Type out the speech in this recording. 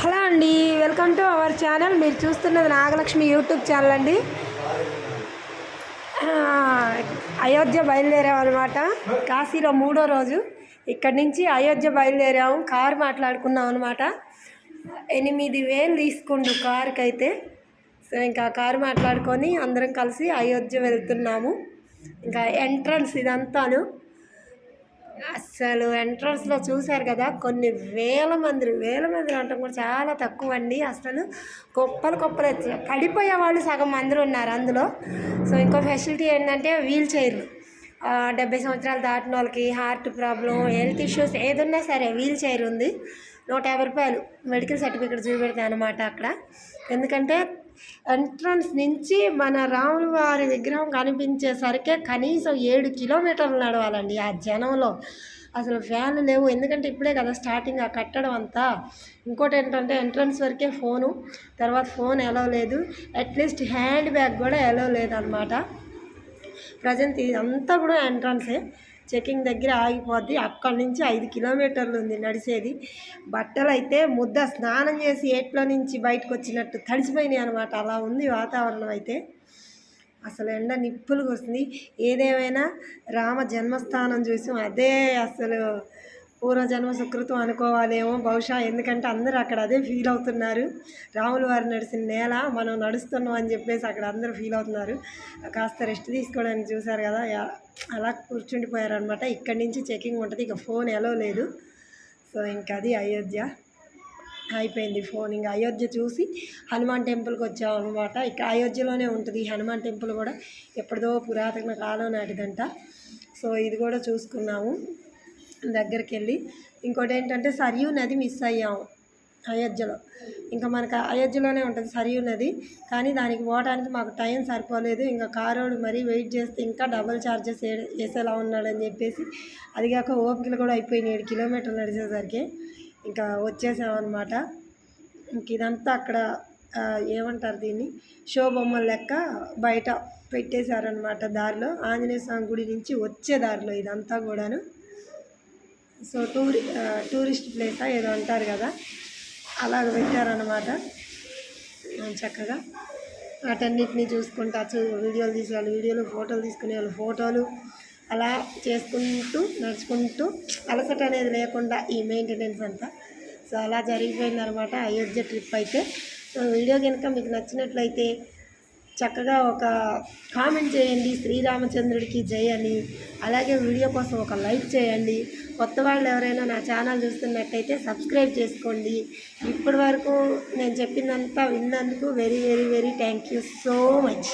Hello అండి welcome to our channel. మీరు చూస్తున్నది నాగలక్ష్మి యూట్యూబ్ ఛానల్ అండి. అయోధ్య బయలుదేరాం అనమాట కాశీలో మూడో రోజు ఇక్కడి నుంచి అయోధ్య బయలుదేరాము కారు మాట్లాడుకున్నాం అనమాట ఎనిమిది వేలు తీసుకుండు కారుకి అయితే సో ఇంకా కారు మాట్లాడుకొని అందరం కలిసి అయోధ్య వెళ్తున్నాము. ఇంకా ఎంట్రన్స్ ఇదంతాను. అసలు ఎంట్రన్స్లో చూశారు కదా కొన్ని వేల మంది వేల మంది అంటాం కూడా చాలా తక్కువ అండి అసలు గొప్పలు గొప్పలు పడిపోయే వాళ్ళు సగం మంది ఉన్నారు అందులో. సో ఇంకో ఫెసిలిటీ ఏంటంటే వీల్ చైర్లు డెబ్బై సంవత్సరాలు దాటిన వాళ్ళకి హార్ట్ ప్రాబ్లం హెల్త్ ఇష్యూస్ ఏదున్నా సరే వీల్ చైర్ ఉంది. నూట యాభై రూపాయలు మెడికల్ సర్టిఫికేట్ చూపెడతాయి అనమాట అక్కడ. ఎందుకంటే ఎంట్రన్స్ నుంచి మన రాముల వారి విగ్రహం కనిపించేసరికే కనీసం ఏడు కిలోమీటర్లు నడవాలండి ఆ జనంలో. అసలు ఫ్యాన్లు లేవు. ఎందుకంటే ఇప్పుడే కదా స్టార్టింగ్ ఆ కట్టడం అంతా. ఇంకోటి ఏంటంటే ఎంట్రన్స్ వరకే ఫోను. తర్వాత ఫోన్ ఎలా లేదు. అట్లీస్ట్ హ్యాండ్ బ్యాగ్ కూడా ఎలో లేదనమాట. ప్రజెంట్ ఇదంతా కూడా ఎంట్రన్సే. చెకింగ్ దగ్గర ఆగిపోద్ది. అక్కడి నుంచి ఐదు కిలోమీటర్లు ఉంది నడిచేది. బట్టలు అయితే ముద్ద స్నానం చేసి ఏట్లో నుంచి బయటకు వచ్చినట్టు తడిచిపోయినాయి అనమాట అలా ఉంది వాతావరణం అయితే. అసలు ఎండ నిప్పులు వస్తుంది. ఏదేమైనా రామ జన్మస్థానం చూసాం. అదే అసలు పూర్వజన్మ సుకృతం అనుకోవాలేమో బహుశా ఎందుకంటే అందరూ అక్కడ అదే ఫీల్ అవుతున్నారు. రాముల వారు నడిచిన నేల మనం నడుస్తున్నాం అని చెప్పేసి అక్కడ అందరూ ఫీల్ అవుతున్నారు. కాస్త రెస్ట్ తీసుకోవడానికి చూశారు కదా అలా కూర్చుండిపోయారనమాట ఇక్కడి నుంచి చెకింగ్ ఉంటుంది ఇక ఫోన్ ఎలో లేదు. సో ఇంకా అది అయోధ్య అయిపోయింది ఫోన్ ఇంకా అయోధ్య చూసి హనుమాన్ టెంపుల్కి వచ్చాం అనమాట ఇక్కడ అయోధ్యలోనే ఉంటుంది హనుమాన్ టెంపుల్ కూడా. ఎప్పటిదో పురాతన కాలం నాటిదంట. సో ఇది కూడా చూసుకున్నాము. దగ్గరికి వెళ్ళి ఇంకోటి ఏంటంటే సరియూ నది మిస్ అయ్యాము అయోధ్యలో. ఇంకా మనకు అయోధ్యలోనే ఉంటుంది సరియూ నది. కానీ దానికి పోవడానికి మాకు టైం సరిపోలేదు. ఇంకా కారోడు మరీ వెయిట్ చేస్తే ఇంకా డబల్ ఛార్జెస్ వేసేలా ఉన్నాడని చెప్పేసి అది కాక ఓపికలు కూడా అయిపోయినాయి. ఏడు కిలోమీటర్లు నడిచేసరికి ఇంకా వచ్చేసామన్నమాట. ఇంక ఇదంతా అక్కడ ఏమంటారు దీన్ని? షో బొమ్మల లెక్క బయట పెట్టేశారనమాట దారిలో. ఆంజనేయ స్వామి గుడి నుంచి వచ్చే దారిలో ఇదంతా కూడాను. సో టూరి టూరిస్ట్ ప్లేసా ఏదో అంటారు కదా అలాగ పెట్టారనమాట చక్కగా వాటన్నిటిని చూసుకుంటా చూ వీడియోలు తీసే వాళ్ళు వీడియోలు ఫోటోలు తీసుకునే వాళ్ళు ఫోటోలు అలా చేసుకుంటూ నడుచుకుంటూ అలసట అనేది లేకుండా ఈ మెయింటెనెన్స్ అంతా. సో అలా జరిగిపోయిందనమాట అయోధ్య ట్రిప్ అయితే. సో వీడియో కనుక మీకు నచ్చినట్లయితే చక్కగా ఒక కామెంట్ చేయండి. శ్రీరామచంద్రుడికి జై అని. అలాగే వీడియో కోసం ఒక లైక్ చేయండి. కొత్త వాళ్ళు ఎవరైనా నా ఛానల్ చూస్తున్నట్టయితే సబ్స్క్రైబ్ చేసుకోండి. ఇప్పటి వరకు నేను చెప్పిందంతా విన్నందుకు very very very thank you so much.